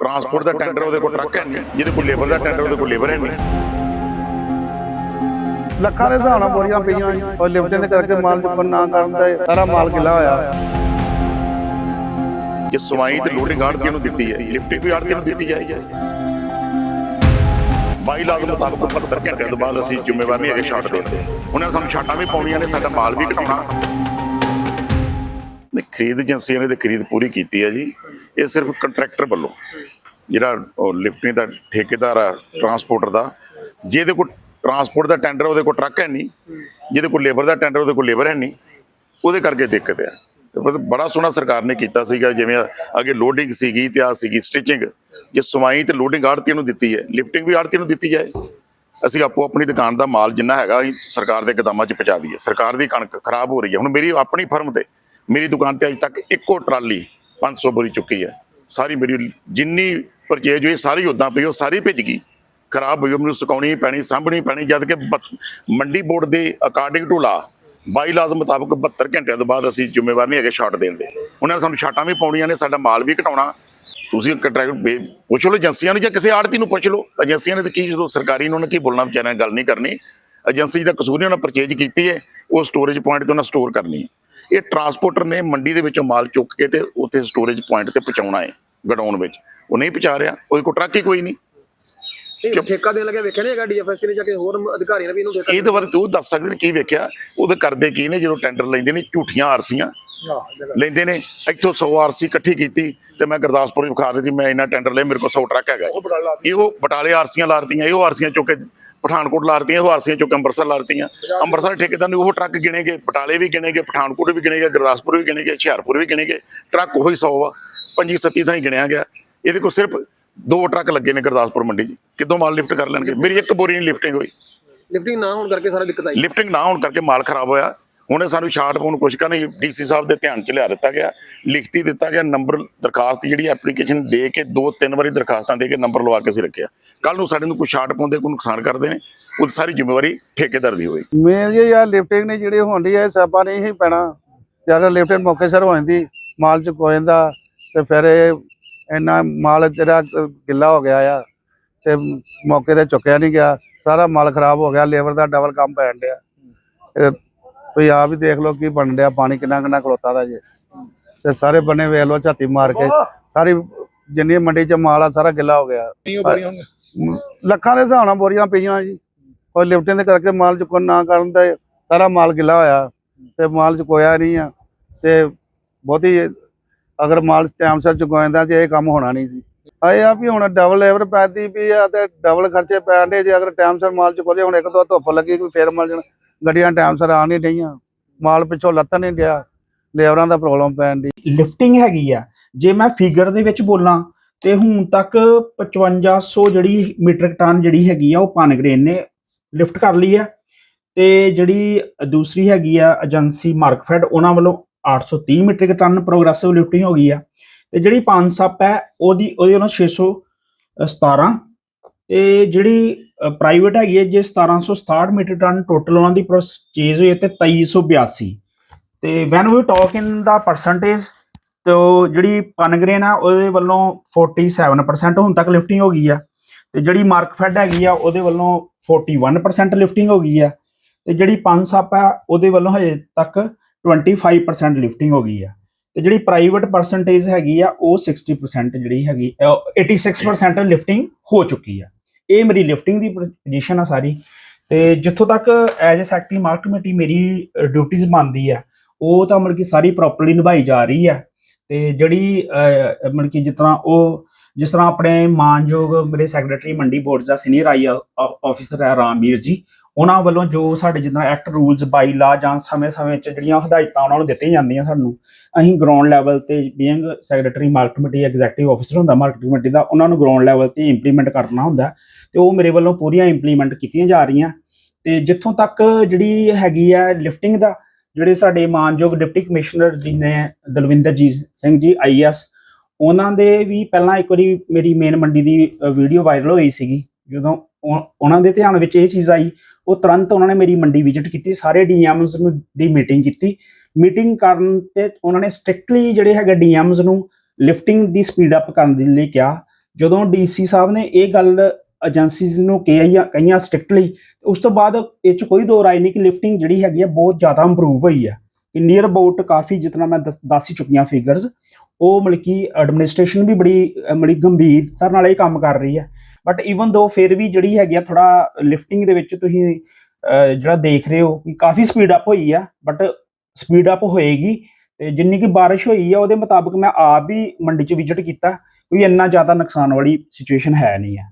Transport ਦਾ tender ਉਹਦੇ ਕੋਲ truck ਹੈ ਨਹੀਂ। ਜਿਹਦੇ ਕੋਲ ਲੇਬਰ ਦਾ ਟੈਂਡਰ ਉਹਦੇ ਕੋਲ ਲੇਬਰ ਹੈ ਨਹੀਂ। ਲੱਖਾਂ ਦੇ ਹਿਸਾਬ ਨਾਲ ਬੋਰੀਆਂ ਪਈਆਂ। ਉਹ ਲਿਫਟਿੰਗ ਦੇ ਕਰਕੇ ਮਾਲ ਚੁੱਕਣ ਨਾ ਕਰਨ ਤੇ ਸਾਰਾ ਮਾਲ ਗਿੱਲਾ ਹੋਇਆ। ਜੇ ਸਵਾਈ ਤੇ ਲੋਡਿੰਗ ਆੜਤੀ ਨੂੰ ਦਿੱਤੀ ਹੈ ਲਿਫਟਿੰਗ ਵੀ ਆੜਤੀ ਨੂੰ ਦਿੱਤੀ ਜਾਏਗੀ ਬਾਈ ਲਾਜ਼ ਮੁਤਾਬਕ 72 ਘੰਟਿਆਂ ਤੋਂ ਬਾਅਦ ਅਸੀਂ ਜ਼ਿੰਮੇਵਾਰ ਨਹੀਂ ਹੈਗੇ ਛੱਡ ਦਿੰਦੇ ਉਹਨਾਂ ਨੇ ਸਾਨੂੰ ਛਾਟਾਂ ਵੀ ਪਾਉਣੀਆਂ ਨੇ ਸਾਡਾ ਮਾਲ ਵੀ ਘਟਾਉਣਾ। ਖਰੀਦ ਏਜੰਸੀਆਂ ਨੇ ਤੇ ਖਰੀਦ ਪੂਰੀ ਕੀਤੀ ਹੈ ਜੀ। ਇਹ ਸਿਰਫ ਕੰਟਰੈਕਟਰ ਵੱਲੋਂ ਜਿਹੜਾ ਉਹ ਲਿਫਟਿੰਗ ਦਾ ਠੇਕੇਦਾਰ ਆ ਟਰਾਂਸਪੋਰਟਰ ਦਾ, ਜਿਹਦੇ ਕੋਲ ਟਰਾਂਸਪੋਰਟ ਦਾ ਟੈਂਡਰ ਉਹਦੇ ਕੋਲ ਟਰੱਕ ਹੈ ਨਹੀਂ, ਜਿਹਦੇ ਕੋਲ ਲੇਬਰ ਦਾ ਟੈਂਡਰ ਉਹਦੇ ਕੋਲ ਲੇਬਰ ਹੈ ਨਹੀਂ, ਉਹਦੇ ਕਰਕੇ ਦਿੱਕਤ ਆ ਬੜਾ ਸੋਹਣਾ ਸਰਕਾਰ ਨੇ ਕੀਤਾ ਸੀਗਾ, ਜਿਵੇਂ ਅੱਗੇ ਲੋਡਿੰਗ ਸੀਗੀ ਤੇ ਆ ਸੀਗੀ ਸਟਿਚਿੰਗ ਜੇ ਸਵਾਈ ਤੇ ਲੋਡਿੰਗ ਆੜਤੀ ਨੂੰ ਦਿੱਤੀ ਹੈ ਲਿਫਟਿੰਗ ਵੀ ਆੜਤੀ ਨੂੰ ਦਿੱਤੀ ਜਾਏ, ਅਸੀਂ ਆਪੋ ਆਪਣੀ ਦੁਕਾਨ ਦਾ ਮਾਲ ਜਿੰਨਾ ਹੈਗਾ, ਅਸੀਂ ਸਰਕਾਰ ਦੇ ਕਦਮਾਂ 'ਚ ਪਹੁੰਚਾ ਦਈਏ। ਸਰਕਾਰ ਦੀ ਕਣਕ ਖਰਾਬ ਹੋ ਰਹੀ ਹੈ। ਹੁਣ ਮੇਰੀ ਆਪਣੀ ਫਰਮ ਤੇ, ਮੇਰੀ ਦੁਕਾਨ ਤੇ ਅਜੇ ਤੱਕ ਇੱਕੋ ਟਰਾਲੀ 500 ਬੋਰੀ ਚੁੱਕੀ ਹੈ। ਸਾਰੀ ਮੇਰੀ ਜਿੰਨੀ ਪਰਚੇਜ ਹੋਈ, ਸਾਰੀ ਉਦਾਂ ਪਈ, ਉਹ ਸਾਰੀ ਭਿੱਜ ਗਈ। ਖਰਾਬ ਹੋਈ ਉਹ ਮੈਨੂੰ ਸੁਕਾਉਣੀ ਪੈਣੀ, ਸਾਂਭਣੀ ਪੈਣੀ, ਜਦ ਕਿ ਮੰਡੀ ਬੋਰਡ ਦੇ ਅਕਾਰਡਿੰਗ ਟੂ ਲਾ ਬਾਈ ਲਾਜ਼ ਮੁਤਾਬਕ 72 ਘੰਟਿਆਂ ਤੋਂ ਬਾਅਦ ਅਸੀਂ ਜ਼ਿੰਮੇਵਾਰ ਨਹੀਂ ਹੈਗੇ ਛੱਡ ਦੇਣ ਦੇ। ਉਹਨਾਂ ਨੇ ਸਾਨੂੰ ਛਾਟਾਂ ਵੀ ਪਾਉਣੀਆਂ ਨੇ, ਸਾਡਾ ਮਾਲ ਵੀ ਘਟਾਉਣਾ। ਤੁਸੀਂ ਕੰਟਰੈਕਟ ਪੁੱਛ ਲਓ ਏਜੰਸੀਆਂ ਨੂੰ ਜਾਂ ਕਿਸੇ ਆੜਤੀ ਨੂੰ ਪੁੱਛ ਲਓ। ਏਜੰਸੀਆਂ ਨੇ ਤਾਂ ਕੀ ਜਦੋਂ ਸਰਕਾਰੀ ਨੂੰ ਉਹਨਾਂ ਕੀ ਬੋਲਣਾ ਵਿਚਾਰਿਆਂ ਨੇ, ਗੱਲ ਨਹੀਂ ਕਰਨੀ। ਏਜੰਸੀ ਦਾ ਕਸੂਰ ਨਹੀਂ, ਉਹਨਾਂ ਪਰਚੇਜ ਕੀਤੀ ਹੈ। ਉਹ ਸਟੋਰੇਜ ਪੁਆਇੰਟ ਤੇ ਉਹਨਾਂ ਸਟੋਰ ਕਰਨੀ ਹੈ। ਇਹ ਟਰਾਂਸਪੋਰਟਰ ਨੇ ਮੰਡੀ ਦੇ ਵਿੱਚੋਂ ਮਾਲ ਚੁੱਕ ਕੇ ਤੇ ਉੱਥੇ ਸਟੋਰੇਜ ਪੁਆਇੰਟ ਤੇ ਪਹੁੰਚਾਉਣਾ ਹੈ ਗਡਾਊਨ ਵਿੱਚ। ਉਹ ਨਹੀਂ ਪਹੁੰਚਾ ਰਿਹਾ ਉਹਦੇ ਕੋਲ ਟਰੱਕ ਹੀ ਕੋਈ ਨਹੀਂ। ਠੇਕਾ ਦੇਣ ਲੱਗਿਆ ਵੇਖਿਆ ਨਹੀਂ ਹੈਗਾ ਡੀਐਫਐਸਸੀ ਨੇ ਜਾ ਕੇ? ਹੋਰ ਅਧਿਕਾਰੀਆਂ ਨੇ ਵੀ ਇਹਨੂੰ ਠੇਕਾ ਇਹਦੇ ਬਾਰੇ ਤੂੰ ਦੱਸ ਸਕਦੇ ਨੇ ਕੀ ਵੇਖਿਆ? ਉਹਦੇ ਕਰਦੇ ਕੀ ਨੇ ਜਦੋਂ ਟੈਂਡਰ ਲੈਂਦੇ ਨੇ ਝੂਠੀਆਂ ਆਰਸੀਆਂ ਲੈਂਦੇ ਨੇ ਇੱਥੋਂ 100 ਆਰਸੀ ਇਕੱਠੀ ਕੀਤੀ ਤੇ ਮੈਂ ਗੁਰਦਾਸਪੁਰ ਨੂੰ ਵਿਖਾ ਦਿੱਤੀ ਮੈਂ ਇੰਨਾ ਟੈਂਡਰ ਲਿਆ ਮੇਰੇ ਕੋਲ 100 ਟਰੱਕ ਹੈਗਾ। ਇਹੋ ਬਟਾਲੇ ਆਰਸੀਆਂ ਲਾਰਤੀਆਂ ਇਹੋ ਆਰਸੀਆਂ ਚੁੱਕ ਕੇ ਪਠਾਨਕੋਟ ਲਾਰਤੀਆਂ ਇਹੋ ਆਰਸੀਆਂ ਚੁੱਕ ਕੇ ਅੰਮ੍ਰਿਤਸਰ ਲਾਰਤੀਆਂ ਅੰਮ੍ਰਿਤਸਰ ਠੇਕੇਦਾਰ ਨੇ ਉਹ ਟਰੱਕ ਗਿਣੇਗੇ ਬਟਾਲੇ ਵੀ ਗਿਣੇਗੇ ਪਠਾਨਕੋਟ ਵੀ ਗਿਣੇਗੇ ਗੁਰਦਾਸਪੁਰ ਵੀ ਗਿਣੇਗੇ ਹੁਸ਼ਿਆਰਪੁਰ ਵੀ ਗਿਣੇਗੇ ਟਰੱਕ ਉਹੀ 100 ਆ ਪੰਜੀ ਸੱਤੀ ਥਾਂ ਹੀ ਗਿਣਿਆ ਗਿਆ। ਇਹਦੇ ਕੋਲ ਸਿਰਫ ਦੋ ਟਰੱਕ ਲੱਗੇ ਨੇ ਗੁਰਦਾਸਪੁਰ ਮੰਡੀ 'ਚ। ਕਿਦੋਂ ਮਾਲ ਲਿਫਟ ਕਰ ਲੈਣਗੇ? ਮੇਰੀ ਇੱਕ ਬੋਰੀ ਨਹੀਂ ਲਿਫਟਿੰਗ ਹੋਈ। ਲਿਫਟਿੰਗ ਨਾ ਹੋਣ ਕਰਕੇ ਸਾਰਾ ਦਿੱਕਤ ਆਈ। ਲਿਫਟਿੰਗ ਨਾ ਹੋਣ ਕਰਕੇ ਮਾਲ ਖਰਾਬ ਹੋਇਆ। ਹੁਣੇ ਸਾਨੂੰ ਸ਼ਾਰਟ ਪਾਉਣ ਕੁਛ ਕਰਨੀ ਡੀਸੀ ਸਾਹਿਬ ਦੇ ਧਿਆਨ ਚ ਲਿਆ ਦਿੱਤਾ ਗਿਆ, ਲਿਖਤੀ ਦਿੱਤਾ ਗਿਆ, ਨੰਬਰ ਦਰਖਾਸਤ ਜਿਹੜੀ ਐਪਲੀਕੇਸ਼ਨ ਦੇ ਕੇ ਦੋ ਤਿੰਨ ਵਾਰੀ ਦਰਖਾਸਤਾਂ ਦੇ ਕੇ ਨੰਬਰ ਲਵਾ ਕੇ ਅਸੀਂ ਰੱਖਿਆ। ਕੱਲ ਨੂੰ ਸਾਡੇ ਨੂੰ ਕੋਈ ਛਾਟ ਪਾਉਂਦੇ, ਕੋਈ ਨੁਕਸਾਨ ਕਰਦੇ ਨੇ ਉਹ ਸਾਰੀ ਜ਼ਿੰਮੇਵਾਰੀ ਠੇਕੇਦਾਰ ਦੀ ਹੋਈ ਮੇਨ ਜੀ ਯਾਰ ਲਿਫਟਿੰਗ ਨੇ ਜਿਹੜੀ ਹੁੰਦੀ ਹੈ ਸਾਬਾ ਨਹੀਂ ਹੀ ਪੈਣਾ। ਜੇ ਲਿਫਟਿੰਗ ਮੌਕੇ ਸਿਰ ਹੋ ਜਾਂਦੀ, ਮਾਲ ਚ ਹੋ ਜਾਂਦਾ, ਤੇ ਫਿਰ ਇਹ ਇੰਨਾ ਮਾਲ ਜਿਹੜਾ ਗਿੱਲਾ ਹੋ ਗਿਆ ਆ, ਤੇ ਮੌਕੇ ਤੇ ਚੁੱਕਿਆ ਨਹੀਂ ਗਿਆ। ਸਾਰਾ ਮਾਲ ਖਰਾਬ ਹੋ ਗਿਆ, ਲੇਬਰ ਦਾ ਡਬਲ ਕੰਮ ਪੈਣ ਡਿਆ। ਤੁਸੀਂ ਆਪ ਹੀ ਦੇਖ ਲਓ ਕੀ ਬਣ ਡਿਆ ਪਾਣੀ ਕਿੰਨਾ ਕਿੰਨਾ ਖਲੋਤਾ ਦਾ ਜੇ। ਤੇ ਸਾਰੇ ਬੰਨੇ ਵੇਖ ਲਓ ਝਾਤੀ ਮਾਰ ਕੇ ਸਾਰੀ ਜਿੰਨੀ ਮੰਡੀ ਚ ਮਾਲ ਆ ਸਾਰਾ ਗਿੱਲਾ ਹੋ ਗਿਆ। ਲੱਖਾਂ ਦੇ ਹਿਸਾਬ ਨਾਲ ਬੋਰੀਆਂ ਪਈਆਂ ਜੀ। ਉਹ ਲਿਫਟਿੰਗ ਦੇ ਕਰਕੇ ਮਾਲ ਚੁੱਕਣ ਨਾ ਕਰਨ ਤੇ ਸਾਰਾ ਮਾਲ ਗਿੱਲਾ ਹੋਇਆ। ਤੇ ਮਾਲ ਚੁਕੋਇਆ ਨਹੀਂ ਆ। ਤੇ ਬਹੁਤੀ ਅਗਰ ਮਾਲ ਟਾਈਮ ਸਿਰ ਚੁਕਾਉਂਦਾ ਤੇ ਇਹ ਕੰਮ ਹੋਣਾ ਨਹੀਂ ਸੀ ਆਏ ਆ ਵੀ ਹੁਣ ਡਬਲ ਲੇਬਰ ਪੈਦੀ ਵੀ ਆ ਤੇ ਡਬਲ ਖਰਚੇ ਪੈਣਦੇ ਜੇ ਅਗਰ ਟਾਈਮ ਸਿਰ ਮਾਲ ਚੁਕੋਲੇ ਹੁਣ ਇੱਕ ਦੋ ਧੁੱਪ ਲੱਗੀ ਕੋਈ ਫੇਰ ਮਿਲ ਜਾਣ। ਗੱਡੀਆਂ ਟਾਈਮ ਸਿਰ ਆ ਨਹੀਂ ਰਹੀਆਂ। ਮਾਲ ਪਿੱਛੋਂ ਲੱਥਣ ਨਹੀਂ ਡਿਆ। ਲੇਬਰਾਂ ਦਾ ਪ੍ਰੋਬਲਮ ਪੈਣ ਦੀ ਲਿਫਟਿੰਗ ਹੈਗੀ ਆ। ਜੇ ਮੈਂ ਫਿਗਰ ਦੇ ਵਿੱਚ ਬੋਲਾਂ, ਤੇ ਹੁਣ ਤੱਕ 5500 ਜਿਹੜੀ ਮੀਟ੍ਰਿਕ ਟਨ ਜਿਹੜੀ ਹੈਗੀ ਆ, ਉਹ ਪਾਨਗਰੇਨ ਨੇ ਲਿਫਟ ਕਰ ਲਈ ਆ। ਤੇ ਜਿਹੜੀ ਦੂਸਰੀ ਹੈਗੀ ਆ ਏਜੰਸੀ ਮਾਰਕਫੈਡ ਉਹਨਾਂ ਵੱਲੋਂ 830 ਮੀਟ੍ਰਿਕ ਟਨ ਪ੍ਰੋਗਰੈਸਿਵ ਲਿਫਟਿੰਗ ਹੋ ਗਈ ਆ। ਤੇ ਜਿਹੜੀ ਪੰਜ ਸੱਪ ਹੈ, ਉਹਦੀ ਉਹਦੇ ਉਹਨਾਂ 617 ਤੇ ਜਿਹੜੀ ਪ੍ਰਾਈਵੇਟ ਹੈਗੀ ਹੈ, ਜੇ 1767 ਮੀਟਰ ਟਨ ਟੋਟਲ ਉਹਨਾਂ ਦੀ ਪਰਚੇਜ਼ ਹੋਈ ਹੈ ਤੇ 2382 ਤੇ when we talk in the percentage ਤੇ ਉਹ ਜਿਹੜੀ ਪਨਗਰੇਨ ਆ, ਉਹਦੇ ਵੱਲੋਂ 47% ਹੁਣ ਤੱਕ ਲਿਫਟਿੰਗ ਹੋ ਗਈ ਆ। ਤੇ ਜਿਹੜੀ ਮਾਰਕਫੈਡ ਹੈਗੀ ਆ, ਉਹਦੇ ਵੱਲੋਂ 41% ਲਿਫਟਿੰਗ ਹੋ ਗਈ ਆ। ਤੇ ਜਿਹੜੀ ਪੰਜ ਆ, ਉਹਦੇ ਵੱਲੋਂ ਹਜੇ ਤੱਕ 25% ਲਿਫਟਿੰਗ ਹੋ ਗਈ ਆ। ਤੇ ਜਿਹੜੀ ਪ੍ਰਾਈਵੇਟ ਪਰਸੈਂਟੇਜ ਹੈਗੀ ਆ, ਉਹ 60% ਜਿਹੜੀ ਹੈਗੀ ਅਹ 86% ਲਿਫਟਿੰਗ ਹੋ ਚੁੱਕੀ ਆ। ਇਹ ਮੇਰੀ ਲਿਫਟਿੰਗ ਦੀ ਪੋਜੀਸ਼ਨ ਆ ਸਾਰੀ। ਤੇ ਜਿੱਥੋਂ ਤੱਕ ਐਜ਼ ਅ ਸੈਕਟਰੀ ਮਾਰਕ ਕਮੇਟੀ ਮੇਰੀ ਡਿਊਟੀਆਂ ਬਣਦੀ ਆ, ਉਹ ਤਾਂ ਮਤਲਬ ਕਿ ਸਾਰੀ ਪ੍ਰੋਪਰਲੀ ਨਿਭਾਈ ਜਾ ਰਹੀ ਹੈ ਤੇ ਜਿਹੜੀ ਮਤਲਬ ਕਿ ਜਿਸ ਤਰ੍ਹਾਂ ਉਹ, ਜਿਸ ਤਰ੍ਹਾਂ ਆਪਣੇ ਮਾਨਯੋਗ ਮੇਰੇ ਸੈਕਟਰੀ ਮੰਡੀ ਬੋਰਡ ਦਾ ਸੀਨੀਅਰ ਆਈ ਆਫੀਸਰ ਹੈ ਰਾਮਵੀਰ ਜੀ ਉਹਨਾਂ ਵੱਲੋਂ ਜੋ ਸਾਡੇ ਜਿੱਦਾਂ ਐਕਟ ਰੂਲਸ ਬਾਈ ਲਾ ਜਾਂ ਸਮੇਂ-ਸਮੇਂ 'ਚ ਜਿਹੜੀਆਂ ਹਦਾਇਤਾਂ ਉਹਨਾਂ ਨੂੰ ਦਿੱਤੀਆਂ ਜਾਂਦੀਆਂ ਸਾਨੂੰ, ਅਸੀਂ ਗਰਾਊਂਡ ਲੈਵਲ ਤੇ being secretary market committee executive officer ਹੁੰਦਾ ਮਾਰਕੀਟ ਕਮੇਟੀ ਦਾ, ਉਹਨਾਂ ਨੂੰ ਗਰਾਊਂਡ ਲੈਵਲ ਤੇ ਇੰਪਲੀਮੈਂਟ ਕਰਨਾ ਹੁੰਦਾ। ਤੇ ਉਹ ਮੇਰੇ ਵੱਲੋਂ ਪੂਰੀਆਂ ਇੰਪਲੀਮੈਂਟ ਕੀਤੀਆਂ ਜਾ ਰਹੀਆਂ। ਤੇ ਜਿੱਥੋਂ ਤੱਕ ਜਿਹੜੀ ਹੈਗੀ ਹੈ ਲਿਫਟਿੰਗ ਦਾ, ਜਿਹੜੇ ਸਾਡੇ ਮਾਨਯੋਗ ਡਿਪਟੀ ਕਮਿਸ਼ਨਰ ਜੀ ਨੇ ਦਲਵਿੰਦਰ ਜੀ ਸਿੰਘ ਜੀ ਆਈਐਸ ਉਹਨਾਂ ਦੇ ਵੀ ਪਹਿਲਾਂ ਇੱਕ ਵਾਰੀ ਮੇਰੀ ਮੇਨ ਮੰਡੀ ਦੀ ਵੀਡੀਓ ਵਾਇਰਲ ਹੋਈ ਸੀਗੀ। ਜਦੋਂ ਉਹਨਾਂ ਦੇ ਧਿਆਨ ਵਿੱਚ ਇਹ ਚੀਜ਼ ਆਈ ਉਹ ਤੁਰੰਤ ਉਹਨਾਂ ਨੇ ਮੇਰੀ ਮੰਡੀ ਵਿਜ਼ਿਟ ਕੀਤੀ ਸਾਰੇ ਡੀਐਮਸ ਨੂੰ ਦੀ ਮੀਟਿੰਗ ਕੀਤੀ। ਮੀਟਿੰਗ ਕਰਨ ਤੇ ਉਹਨਾਂ ਨੇ ਸਟ੍ਰਿਕਟਲੀ ਜਿਹੜੇ ਹੈਗੇ ਡੀਐਮਸ ਨੂੰ ਲਿਫਟਿੰਗ ਦੀ ਸਪੀਡ ਅਪ ਕਰਨ ਦੇ ਲਈ ਕਿਹਾ। ਜਦੋਂ ਡੀਸੀ ਸਾਹਿਬ ਨੇ ਇਹ ਗੱਲ ਏਜੰਸੀਜ਼ ਨੂੰ ਕਹੀਆਂ ਕਹੀਆਂ ਸਟ੍ਰਿਕਟਲੀ ਉਸ ਤੋਂ ਬਾਅਦ ਇਹ ਚ ਕੋਈ ਦੋ ਰਾਏ ਨਹੀਂ ਕਿ ਲਿਫਟਿੰਗ ਜਿਹੜੀ ਹੈਗੀ ਆ ਬਹੁਤ ਜ਼ਿਆਦਾ ਇੰਪਰੂਵ ਹੋਈ ਹੈ ਕਿ ਨੀਅਰ ਅਬਾਊਟ ਕਾਫੀ ਜਿਤਨਾ ਮੈਂ ਦੱਸ ਦੱਸ ਹੀ ਚੁੱਕੀਆਂ ਫਿਗਰਸ ਉਹ ਮਤਲਬ ਕਿ ਐਡਮਿਨਿਸਟ੍ਰੇਸ਼ਨ ਵੀ ਬੜੀ ਅਹ, ਬੜੀ ਗੰਭੀਰਤਾ ਨਾਲ ਇਹ ਕੰਮ ਕਰ ਰਹੀ ਹੈ ਬਟ ਈਵਨ ਦੋ ਫਿਰ ਵੀ ਜਿਹੜੀ ਹੈਗੀ ਆ ਥੋੜਾ ਲਿਫਟਿੰਗ ਦੇ ਵਿੱਚ ਤੁਸੀਂ ਜਿਹੜਾ ਦੇਖ ਰਹੇ ਹੋ ਕਿ ਕਾਫੀ ਸਪੀਡ ਅਪ ਹੋਈ ਆ ਬਟ ਸਪੀਡ ਅਪ ਹੋਏਗੀ ਤੇ ਜਿੰਨੀ ਕਿ ਬਾਰਿਸ਼ ਹੋਈ ਆ ਉਹਦੇ ਮੁਤਾਬਕ ਮੈਂ ਆਪ ਵੀ ਮੰਡੀ 'ਚ ਵਿਜ਼ਿਟ ਕੀਤਾ, ਕੋਈ ਇੰਨਾ ਜ਼ਿਆਦਾ ਨੁਕਸਾਨ ਵਾਲੀ ਸਿਚੁਏਸ਼ਨ ਹੈ ਨਹੀਂ ਹੈ